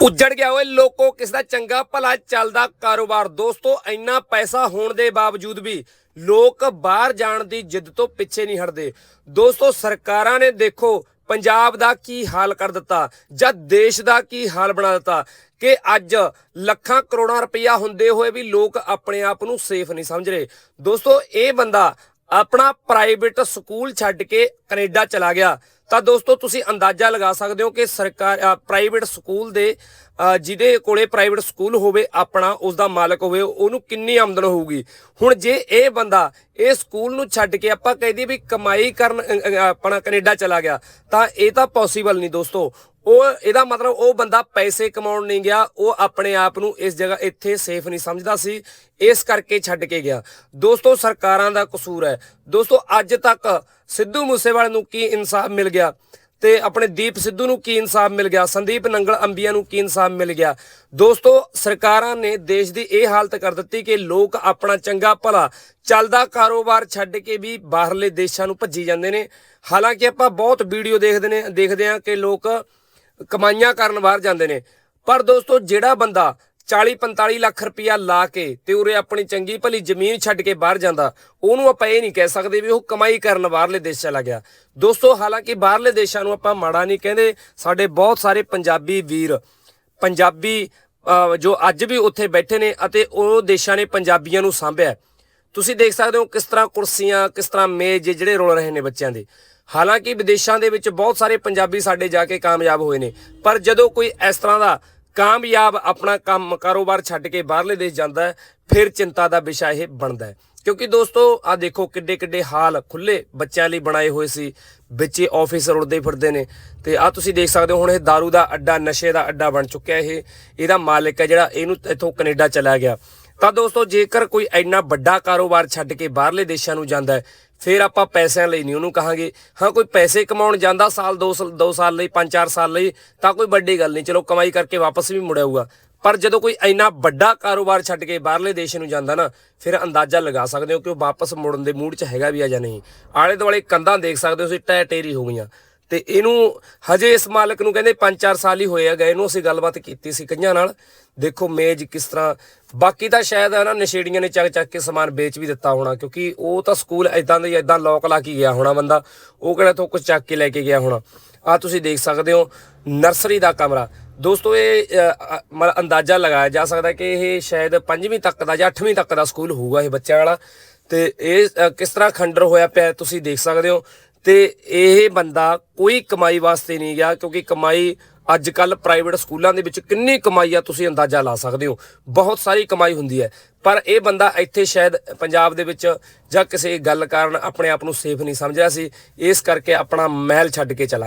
ਉੱਜੜ ਗਿਆ ਓਏ ਲੋਕੋ ਕਿਸ ਦਾ ਚੰਗਾ ਭਲਾ ਚੱਲਦਾ ਕਾਰੋਬਾਰ? ਦੋਸਤੋ, ਇੰਨਾ ਪੈਸਾ ਹੋਣ ਦੇ ਬਾਵਜੂਦ ਵੀ ਲੋਕ ਬਾਹਰ ਜਾਣ ਦੀ ਜਿੱਦ ਤੋਂ ਪਿੱਛੇ ਨਹੀਂ ਹਟਦੇ। ਦੋਸਤੋ, ਸਰਕਾਰਾਂ ਨੇ ਦੇਖੋ ਪੰਜਾਬ ਦਾ ਕੀ ਹਾਲ ਕਰ ਦਿੱਤਾ ਜਾਂ ਦੇਸ਼ ਦਾ ਕੀ ਹਾਲ ਬਣਾ ਦਿੱਤਾ ਕਿ ਅੱਜ ਲੱਖਾਂ ਕਰੋੜਾਂ ਰੁਪਈਆ ਹੁੰਦੇ ਹੋਏ ਵੀ ਲੋਕ ਆਪਣੇ ਆਪ ਨੂੰ ਸੇਫ ਨਹੀਂ ਸਮਝ ਰਹੇ। ਦੋਸਤੋ, ਇਹ ਬੰਦਾ ਆਪਣਾ ਪ੍ਰਾਈਵੇਟ ਸਕੂਲ ਛੱਡ ਕੇ ਕੈਨੇਡਾ ਚਲਾ ਗਿਆ। ਤਾਂ ਦੋਸਤੋ, ਤੁਸੀਂ ਅੰਦਾਜ਼ਾ ਲਗਾ ਸਕਦੇ ਹੋ ਕਿ ਸਰਕਾਰ ਪ੍ਰਾਈਵੇਟ ਸਕੂਲ ਦੇ ਜਿਹਦੇ ਕੋਲੇ ਪ੍ਰਾਈਵੇਟ ਸਕੂਲ ਹੋਵੇ, ਆਪਣਾ ਉਸ ਦਾ ਮਾਲਕ ਹੋਵੇ, ਉਹਨੂੰ ਕਿੰਨੀ ਆਮਦਨ ਹੋਊਗੀ? ਹੁਣ ਜੇ ਇਹ ਬੰਦਾ ਇਹ ਸਕੂਲ ਨੂੰ ਛੱਡ ਕੇ ਆਪਾਂ ਕਹਿ ਦਈਏ ਵੀ ਕਮਾਈ ਕਰਨ ਆਪਣਾ ਕੈਨੇਡਾ ਚਲਾ ਗਿਆ, ਤਾਂ ਇਹ ਤਾਂ ਪੋਸੀਬਲ ਨਹੀਂ ਦੋਸਤੋ। ਉਹ, ਇਹਦਾ ਮਤਲਬ ਉਹ ਬੰਦਾ ਪੈਸੇ ਕਮਾਉਣ ਨਹੀਂ ਗਿਆ, ਉਹ ਆਪਣੇ ਆਪ ਨੂੰ ਇਸ ਜਗ੍ਹਾ ਇੱਥੇ ਸੇਫ ਨਹੀਂ ਸਮਝਦਾ ਸੀ, ਇਸ ਕਰਕੇ ਛੱਡ ਕੇ ਗਿਆ। ਦੋਸਤੋ, ਸਰਕਾਰਾਂ ਦਾ ਕਸੂਰ ਹੈ। ਦੋਸਤੋ, ਅੱਜ ਤੱਕ ਸਿੱਧੂ ਮੂਸੇਵਾਲੇ ਨੂੰ ਕੀ ਇਨਸਾਫ ਮਿਲ ਗਿਆ ਤੇ ਆਪਣੇ ਦੀਪ ਸਿੱਧੂ ਨੂੰ ਕੀ ਇਨਸਾਫ ਮਿਲ ਗਿਆ, ਸੰਦੀਪ ਨੰਗਲ ਅੰਬੀਆਂ ਨੂੰ ਕੀ ਇਨਸਾਫ ਮਿਲ ਗਿਆ? ਦੋਸਤੋ, ਸਰਕਾਰਾਂ ਨੇ ਦੇਸ਼ ਦੀ ਇਹ ਹਾਲਤ ਕਰ ਦਿੱਤੀ ਕਿ ਲੋਕ ਆਪਣਾ ਚੰਗਾ ਭਲਾ, ਚੱਲਦਾ ਕਾਰੋਬਾਰ ਛੱਡ ਕੇ ਵੀ ਬਾਹਰਲੇ ਦੇਸ਼ਾਂ ਨੂੰ ਭੱਜੀ ਜਾਂਦੇ ਨੇ। ਹਾਲਾਂਕਿ ਆਪਾਂ ਬਹੁਤ ਵੀਡੀਓ ਦੇਖਦੇ ਨੇ ਦੇਖਦੇ ਹਾਂ ਕਿ ਲੋਕ ਕਮਾਈਆਂ ਕਰਨ ਬਾਹਰ ਜਾਂਦੇ ਨੇ। ਪਰ ਦੋਸਤੋ, ਜਿਹੜਾ ਬੰਦਾ 40 45 ਲੱਖ ਰੁਪਇਆ ਲਾ ਕੇ ਤੇ ਉਰੇ ਆਪਣੀ ਚੰਗੀ ਭਲੀ ਜ਼ਮੀਨ ਛੱਡ ਕੇ ਬਾਹਰ ਜਾਂਦਾ, ਉਹਨੂੰ ਆਪਾਂ ਇਹ ਨਹੀਂ ਕਹਿ ਸਕਦੇ ਵੀ ਉਹ ਕਮਾਈ ਕਰਨ ਬਾਹਰਲੇ ਦੇਸ਼ ਚਲਾ ਗਿਆ। ਦੋਸਤੋ, ਹਾਲਾਂਕਿ ਬਾਹਰਲੇ ਦੇਸ਼ਾਂ ਨੂੰ ਆਪਾਂ ਮਾੜਾ ਨਹੀਂ ਕਹਿੰਦੇ। ਸਾਡੇ ਬਹੁਤ ਸਾਰੇ ਪੰਜਾਬੀ ਵੀਰ, ਪੰਜਾਬੀ ਜੋ ਅੱਜ ਵੀ ਉੱਥੇ ਬੈਠੇ ਨੇ ਅਤੇ ਉਹ ਦੇਸ਼ਾਂ ਨੇ ਪੰਜਾਬੀਆਂ ਨੂੰ ਸਾਂਭਿਆ। ਤੁਸੀਂ ਦੇਖ ਸਕਦੇ ਹੋ ਕਿਸ ਤਰ੍ਹਾਂ ਕੁਰਸੀਆਂ, ਕਿਸ ਤਰ੍ਹਾਂ ਮੇਜ਼ ਜਿਹੜੇ ਰੋਲ ਰਹੇ ਨੇ ਬੱਚਿਆਂ ਦੇ। ਹਾਲਾਂਕਿ ਵਿਦੇਸ਼ਾਂ ਦੇ ਵਿੱਚ ਬਹੁਤ ਸਾਰੇ ਪੰਜਾਬੀ ਸਾਡੇ ਜਾ ਕੇ ਕਾਮਯਾਬ ਹੋਏ ਨੇ, ਪਰ ਜਦੋਂ ਕੋਈ ਇਸ ਤਰ੍ਹਾਂ ਦਾ ਕਾਮਯਾਬ ਆਪਣਾ ਕੰਮ ਕਾਰੋਬਾਰ ਛੱਡ ਕੇ ਬਾਹਰਲੇ ਦੇਸ਼ ਜਾਂਦਾ ਹੈ, ਫਿਰ ਚਿੰਤਾ ਦਾ ਵਿਸ਼ਾ ਇਹ ਬਣਦਾ ਹੈ। ਕਿਉਂਕਿ ਦੋਸਤੋ ਆ ਦੇਖੋ ਕਿੱਡੇ ਕਿੱਡੇ ਹਾਲ ਖੁੱਲੇ ਬੱਚਿਆਂ ਲਈ ਬਣਾਏ ਹੋਏ ਸੀ, ਵਿੱਚ ਹੀ ਆਫਿਸ ਫਿਰਦੇ ਨੇ, ਤੇ ਆ ਤੁਸੀਂ ਦੇਖ ਸਕਦੇ ਹੋ ਹੁਣ ਇਹ दारू ਦਾ ਅੱਡਾ, ਨਸ਼ੇ ਦਾ ਅੱਡਾ ਬਣ ਚੁੱਕਿਆ ਇਹ, ਇਹਦਾ ਮਾਲਕ ਹੈ ਜਿਹੜਾ ਇਹਨੂੰ ਇੱਥੋਂ ਕੈਨੇਡਾ ਚਲਾ ਗਿਆ। ਤਾਂ ਦੋਸਤੋ, ਜੇਕਰ ਕੋਈ ਇੰਨਾ ਵੱਡਾ ਕਾਰੋਬਾਰ ਛੱਡ ਕੇ ਬਾਹਰਲੇ ਦੇਸ਼ਾਂ ਨੂੰ ਜਾਂਦਾ ਹੈ ਫਿਰ ਆਪਾਂ ਪੈਸਿਆਂ ਲਈ ਨਹੀਂ ਉਹਨੂੰ ਕਹਾਂਗੇ। ਹਾਂ, ਕੋਈ ਪੈਸੇ ਕਮਾਉਣ ਜਾਂਦਾ ਸਾਲ 2 ਸਾਲ 2 ਸਾਲ ਲਈ 5-4 ਸਾਲ ਲਈ, ਤਾਂ ਕੋਈ ਵੱਡੀ ਗੱਲ ਨਹੀਂ। ਚਲੋ, ਕਮਾਈ ਕਰਕੇ ਵਾਪਸ ਵੀ ਮੁੜ ਆਊਗਾ। ਪਰ ਜਦੋਂ ਕੋਈ ਇੰਨਾ ਵੱਡਾ ਕਾਰੋਬਾਰ ਛੱਡ ਕੇ ਬਾਹਰਲੇ ਦੇਸ਼ ਨੂੰ ਜਾਂਦਾ ਨਾ, ਫਿਰ ਅੰਦਾਜ਼ਾ ਲਗਾ ਸਕਦੇ ਹੋ ਕਿ ਉਹ ਵਾਪਸ ਮੁੜਨ ਦੇ ਮੂਡ 'ਚ ਹੈਗਾ ਵੀ ਆ ਜਾਂ ਨਹੀਂ। ਆਲੇ ਦੁਆਲੇ ਕੰਧਾਂ ਦੇਖ ਸਕਦੇ ਹੋ, ਤੁਸੀਂ ਟੈ ਟੇਰੀ ਹੋ ਗਈਆਂ। ਤੇ ਇਹਨੂੰ ਹਜੇ ਇਸ ਮਾਲਕ ਨੂੰ ਕਹਿੰਦੇ 5-4 ਸਾਲ ਹੀ ਹੋਏ ਆ, ਗਏ ਇਹਨੂੰ ਅਸੀਂ ਗੱਲਬਾਤ ਕੀਤੀ ਸੀ ਕਈਆਂ ਨਾਲ। ਦੇਖੋ ਮੇਜ਼ ਕਿਸ ਤਰ੍ਹਾਂ, ਬਾਕੀ ਤਾਂ ਸ਼ਾਇਦ ਹੈ ਨਾ ਨਸ਼ੇੜੀਆਂ ਨੇ ਚੱਕ ਚੱਕ ਕੇ ਸਮਾਨ ਵੇਚ ਵੀ ਦਿੱਤਾ ਹੋਣਾ, ਕਿਉਂਕਿ ਉਹ ਤਾਂ ਸਕੂਲ ਐਦਾਂ ਦੇ ਐਦਾਂ ਲੋਕ ਲਾ ਕੇ ਗਿਆ ਹੋਣਾ ਬੰਦਾ, ਉਹ ਕਿਹੜਾ ਤੋਂ ਕੁਝ ਚੱਕ ਕੇ ਲੈ ਕੇ ਗਿਆ ਹੋਣਾ। ਆ ਤੁਸੀਂ ਦੇਖ ਸਕਦੇ ਹੋ, ਨਰਸਰੀ ਦਾ ਕਮਰਾ। ਦੋਸਤੋ ਇਹ ਮਤਲਬ ਅੰਦਾਜ਼ਾ ਲਗਾਇਆ ਜਾ ਸਕਦਾ ਕਿ ਇਹ ਸ਼ਾਇਦ 5ਵੀਂ ਤੱਕ ਦਾ ਜਾਂ 8ਵੀਂ ਤੱਕ ਦਾ ਸਕੂਲ ਹੋਊਗਾ ਇਹ ਬੱਚਿਆਂ ਵਾਲਾ। ਤੇ ਇਹ ਕਿਸ ਤਰ੍ਹਾਂ ਖੰਡਰ ਹੋਇਆ ਪਿਆ ਤੁਸੀਂ ਦੇਖ ਸਕਦੇ ਹੋ। ਤੇ ਇਹ ਬੰਦਾ ਕੋਈ ਕਮਾਈ ਵਾਸਤੇ ਨਹੀਂ ਗਿਆ, ਕਿਉਂਕਿ ਕਮਾਈ ਅੱਜ ਕੱਲ ਪ੍ਰਾਈਵੇਟ ਸਕੂਲਾਂ ਦੇ ਵਿੱਚ ਕਿੰਨੀ ਕਮਾਈ ਆ ਤੁਸੀਂ ਅੰਦਾਜ਼ਾ ਲਾ ਸਕਦੇ ਹੋ। ਬਹੁਤ ਸਾਰੀ ਕਮਾਈ ਹੁੰਦੀ ਹੈ। ਪਰ ਇਹ ਬੰਦਾ ਇੱਥੇ ਸ਼ਾਇਦ ਪੰਜਾਬ ਦੇ ਵਿੱਚ ਜਾਂ ਕਿਸੇ ਗੱਲ ਕਾਰਨ ਆਪਣੇ ਆਪ ਨੂੰ ਸੇਫ ਨਹੀਂ ਸਮਝ ਰਿਹਾ ਸੀ। ਇਸ ਕਰਕੇ ਆਪਣਾ ਮਹਿਲ ਛੱਡ ਕੇ ਚਲਾ ਗਿਆ